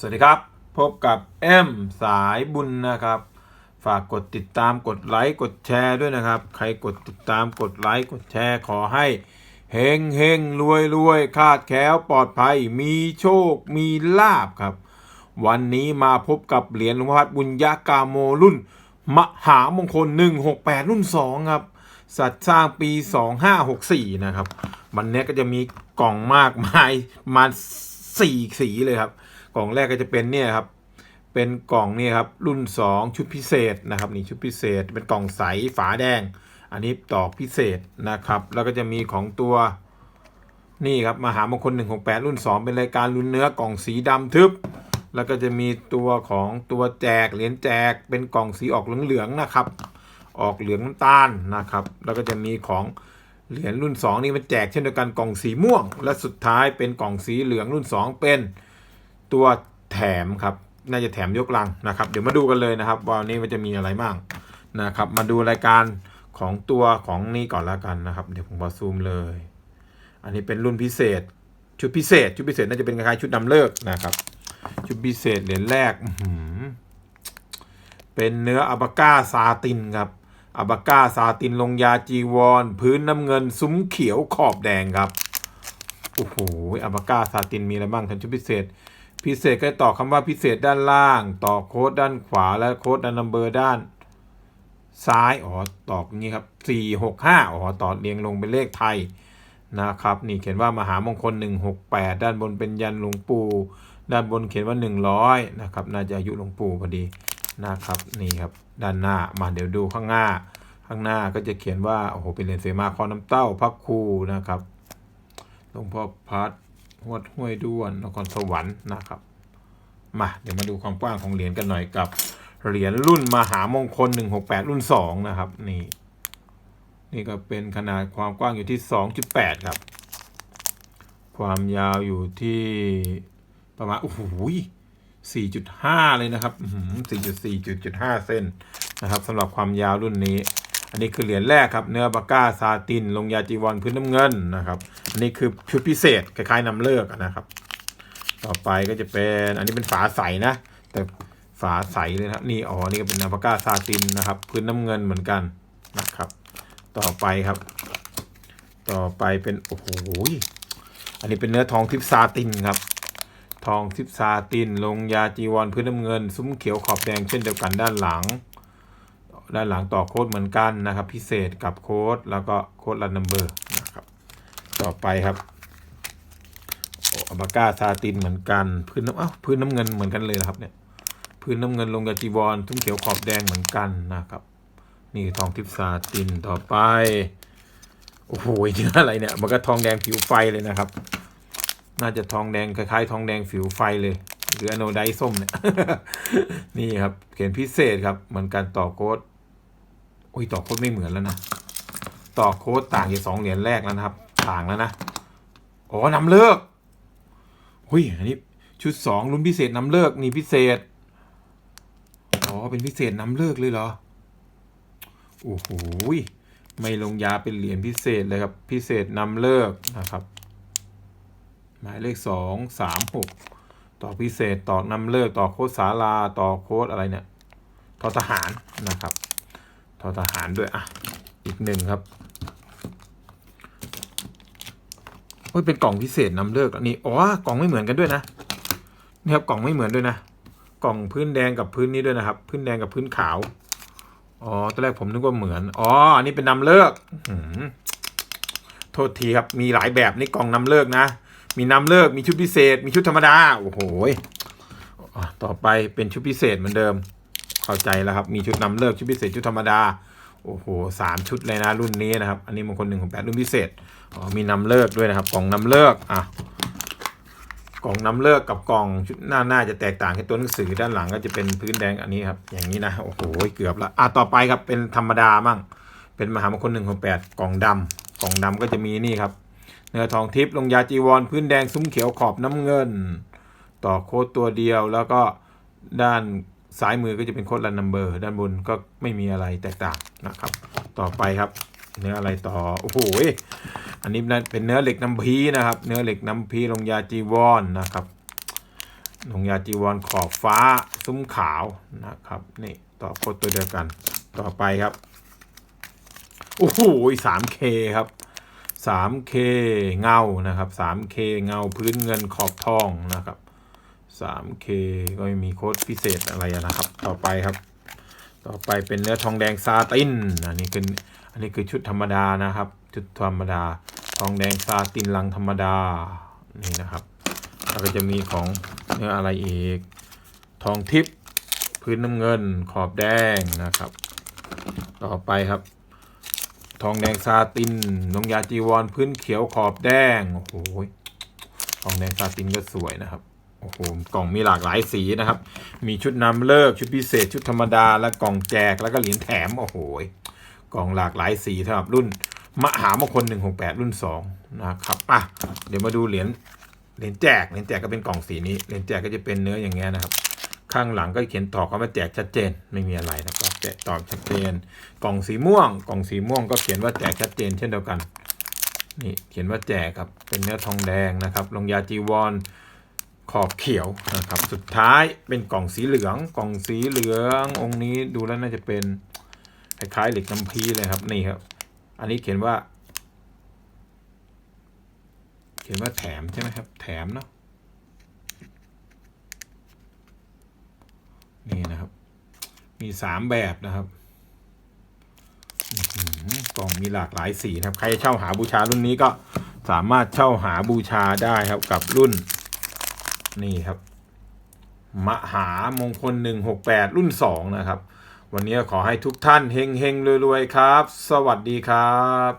สวัสดีครับ พบกับเอ็มสายบุญนะครับ ฝากกดติดตามกดไลค์กดแชร์ด้วยนะครับ ใครกดติดตามกดไลค์กดแชร์ขอให้เฮงเฮงรวยรวยคาดแคล้วปลอดภัยมีโชคมีลาบครับ วันนี้มาพบกับเหรียญหลวงพ่อพัดบุญญากาโมรุ่น มหามงคล 168 รุ่น 2 ครับ สัตว์สร้างปี 2564 นะครับ วันนี้ก็จะมีกล่องมากมายมาสี่สีเลยครับ กล่องแรกก็จะเป็นเนี่ยครับเป็นกล่องนี่ครับรุ่น 2 ชุดพิเศษนะครับนี่ชุดพิเศษเป็นกล่องใสฝาแดง อันนี้ตอกพิเศษนะครับ แล้วก็จะมีของตัวนี่ครับมหามงคล168 รุ่น 2 เป็นรายการรุ่นเนื้อกล่องสีดำทึบ แล้วก็จะมีตัวของตัวแจกเหรียญแจกเป็นกล่องสีออกเหลืองๆนะครับ ออกเหลืองน้ำตาลนะครับ แล้วก็จะมีของเหรียญรุ่น 2 นี่มันแจกเช่นเดียวกันกล่องสีม่วง และสุดท้ายเป็นกล่องสีเหลืองรุ่น 2 เป็น ตัวแถมครับ น่าจะแถมยกลังนะครับ เดี๋ยวมาดูกันเลยนะครับว่าวันนี้มันจะมีอะไรบ้างนะครับ มาดูรายการของตัวของนี่ก่อนแล้วกันนะครับ เดี๋ยวผมขอซูมเลย อันนี้เป็นรุ่นพิเศษ ชุดพิเศษ ชุดพิเศษน่าจะเป็นคล้ายๆชุดนำเลิกนะครับ ชุดพิเศษเหรียญแรกเป็นเนื้ออับาก้าซาตินครับอับาก้าซาตินลงยาจีวร พื้นน้ำเงิน ซุ้มเขียวขอบแดงครับ โอ้โหอับาก้าซาตินมีอะไรบ้างทั้งชุดพิเศษ พิเศษก็ต่อคำว่าพิเศษด้านล่าง ต่อโค้ดด้านขวาและโค้ดดันนัมเบอร์ด้านซ้ายอ๋อตอกนี้ครับสี่หกห้าอ๋อต่อเรียงลงเป็นเลขไทยนะครับ นี่เขียนว่ามหามงคล 168 ด้านบนเป็นยันหลวงปู่ ด้านบนเขียนว่า 100 นะครับ น่าจะอายุหลวงปู่พอดีนะครับ นี่ครับ ด้านหน้า มาเดี๋ยวดูข้างหน้า ข้างหน้าก็จะเขียนว่า โอ้โห เป็นเหรียญเสมาคอน้ำเต้าพักครูนะครับ หลวงพ่อพัด วดห้วยด้วนนครสวรรค์นะครับมาเดี๋ยวมาดูความกว้างของเหรียญกันหน่อยกับเหรียญรุ่นมหามงคล 168 รุ่น 2 นะครับ นี่ นี่ก็เป็นขนาดความกว้างอยู่ที่ 2.8 ครับ ความยาวอยู่ที่ประมาณ โอ้โห4.5 เลยนะครับ4.4.5 เส้นนะครับสำหรับความยาวรุ่นนี้ อันนี้คือเหรียญแรกครับ เนื้อบาก้าซาติน ลงยาจีวรพื้นน้ำเงินนะครับ อันนี้คือชุดพิเศษคล้ายๆนำเลิกนะครับ ต่อไปก็จะเป็นอันนี้เป็นฝาใสนะ แต่ฝาใสเลยนะครับ นี่อ๋อนี่ก็เป็นนาบาก้าซาตินนะครับ พื้นน้ำเงินเหมือนกันนะครับ ต่อไปครับ ต่อไปเป็นโอ้โหอันนี้เป็นเนื้อทองทิพซาตินครับทองทิพซาติน ลงยาจีวรพื้นน้ำเงิน ซุ้มเขียวขอบแดงเช่นเดียวกันด้านหลัง ด้านหลังต่อโค้ดเหมือนกันนะครับ พิเศษกับโค้ดแล้วก็โค้ดรันนัมเบอร์นะครับ ต่อไปครับโอ้อับาก้าซาตินเหมือนกัน พื้นน้ำอ้าวพื้นน้ำเงินเหมือนกันเลยนะครับเนี่ยพื้นน้ำเงินลงยาจีวรซุ้มเขียวขอบแดงเหมือนกันนะครับ นี่ทองทิพซาตินต่อไปโอ้โหเนื้ออะไรเนี่ยมันก็ทองแดงผิวไฟเลยนะครับ น่าจะทองแดงคล้ายๆ ทองแดงผิวไฟเลยหรืออโนไดซ์ส้มเนี่ยนี่ครับเขียนพิเศษครับเหมือนกันต่อโค้ด อุ้ยต่อโค้ดไม่เหมือนแล้วนะ ต่อโค้ดต่างจากสองเหรียญแรกแล้วนะครับ ต่างแล้วนะ อ๋อนำเลิกหุ้ยอันนี้ชุดสองรุ่นพิเศษนำเลิกนี่พิเศษ อ๋อเป็นพิเศษนำเลิกเลยเหรอ โอ้โหไม่ลงยาเป็นเหรียญพิเศษเลยครับ พิเศษนำเลิกนะครับ หมายเลขสองสามหกต่อพิเศษต่อนำเลิกต่อโค้ดสาลาต่อโค้ดอะไรเนี่ยทอทหารนะครับ ทอทหารด้วยอะ อีกหนึ่งครับโอ้ยเป็นกล่องพิเศษนำเลิกอันนี้อ๋อกล่องไม่เหมือนกันด้วยนะนี่ครับกล่องไม่เหมือนด้วยนะกล่องพื้นแดงกับพื้นนี้ด้วยนะครับ พื้นแดงกับพื้นขาวอ๋อตอนแรกผมนึกว่าเหมือนอ๋ออันนี้เป็นนำเลิกอืโทษทีครับมีหลายแบบนี่กล่องนำเลิกนะมีนำเลิกมีชุดพิเศษ มีชุดธรรมดาโอ้โหต่อไปเป็นชุดพิเศษเหมือนเดิม เข้าใจแล้วครับ มีชุดนำเลิกชุดพิเศษชุดธรรมดา โอ้โหสามชุดเลยนะรุ่นนี้นะครับ อันนี้มงคลหนึ่งของแปดรุ่นพิเศษอ๋อมีนำเลิกด้วยนะครับ กล่องนำเลิกอะกล่องน้ำเลิกกับกล่องชุดหน้าหน้าจะแตกต่างแค่ตัวหนังสือด้านหลังก็จะเป็นพื้นแดงอันนี้ครับอย่างนี้นะโอ้โหเกือบละอะต่อไปครับเป็นธรรมดามั่งเป็นมหามงคลหนึ่งของแปดกล่องดำกล่องดำก็จะมีนี่ครับเนื้อทองทิพย์ลงยาจีวรพื้นแดงซุ้มเขียวขอบน้ำเงิน ต่อโค้ดตัวเดียวแล้วก็ด้าน ซ้ายมือก็จะเป็นโค้ดรันนัมเบอร์ด้านบนก็ไม่มีอะไรแตกต่างนะครับ ต่อไปครับ เนื้ออะไรต่อ โอ้โหอันนี้เป็นเนื้อเหล็กน้ำพีนะครับ เนื้อเหล็กน้ำพีลงยาจีวรนนะครับหนงยาจีวรขอบฟ้าซุ้มขาวนะครับนี่ต่อโคตรตัวเดียวกัน ต่อไปครับโอ้โห 3K ครับ 3K เงานะครับ 3K เงาพื้นเงินขอบทองนะครับ 3K ก็ไม่มีโค้ดพิเศษอะไรนะครับ ต่อไปครับ ต่อไปเป็นเนื้อทองแดงซาตินอันนี้คืออันนี้คือชุดธรรมดานะครับ ชุดธรรมดา ทองแดงซาตินลังธรรมดา นี่นะครับ แล้วก็จะมีของเนื้ออะไรอีก ทองทิพย์พื้นน้ำเงินขอบแดงนะครับ ต่อไปครับ ทองแดงซาตินนงยาจีวรพื้นเขียวขอบแดง โอ้โห ทองแดงซาตินก็สวยนะครับ โอ้โหกล่องมีหลากหลายสีนะครับ มีชุดนำเลิกชุดพิเศษชุดธรรมดา และกล่องแจกแล้วก็เหรียญแถมโอ้โหกล่องหลากหลายสีสำหรับรุ่นมหามงคล168รุ่น2นะครับอะเดี๋ยวมาดูเหรียญเหรียญแจกเหรียญแจกก็เป็นกล่องสีนี้เหรียญแจกก็จะเป็นเนื้ออย่างเงี้ยนะครับ ข้างหลังก็เขียนตอบคำว่าแจกชัดเจนไม่มีอะไรนะครับแจกตอบชัดเจน กล่องสีม่วง กล่องสีม่วงก็เขียนว่าแจกชัดเจน เช่นเดียวกันนี่เขียนว่าแจกครับเป็นเนื้อทองแดงนะครับลงยาจีวร ขอบเขียวนะครับสุดท้ายเป็นกล่องสีเหลืองกล่องสีเหลืององค์นี้ดูแล้วน่าจะเป็นคล้ายๆเหล็กน้ำพีเลยครับนี่ครับ อันนี้เขียนว่า เขียนว่าแถมใช่ไหมครับ แถมเนาะนี่นะครับ มีสามแบบนะครับกล่องมีหลากหลายสีนะครับ ใครเช่าหาบูชารุ่นนี้ก็สามารถเช่าหาบูชาได้ครับกับรุ่น นี่ครับ มหามงคล 168 รุ่น 2 นะครับ วันนี้ขอให้ทุกท่านเฮงเฮงรวย ๆ ครับ สวัสดีครับ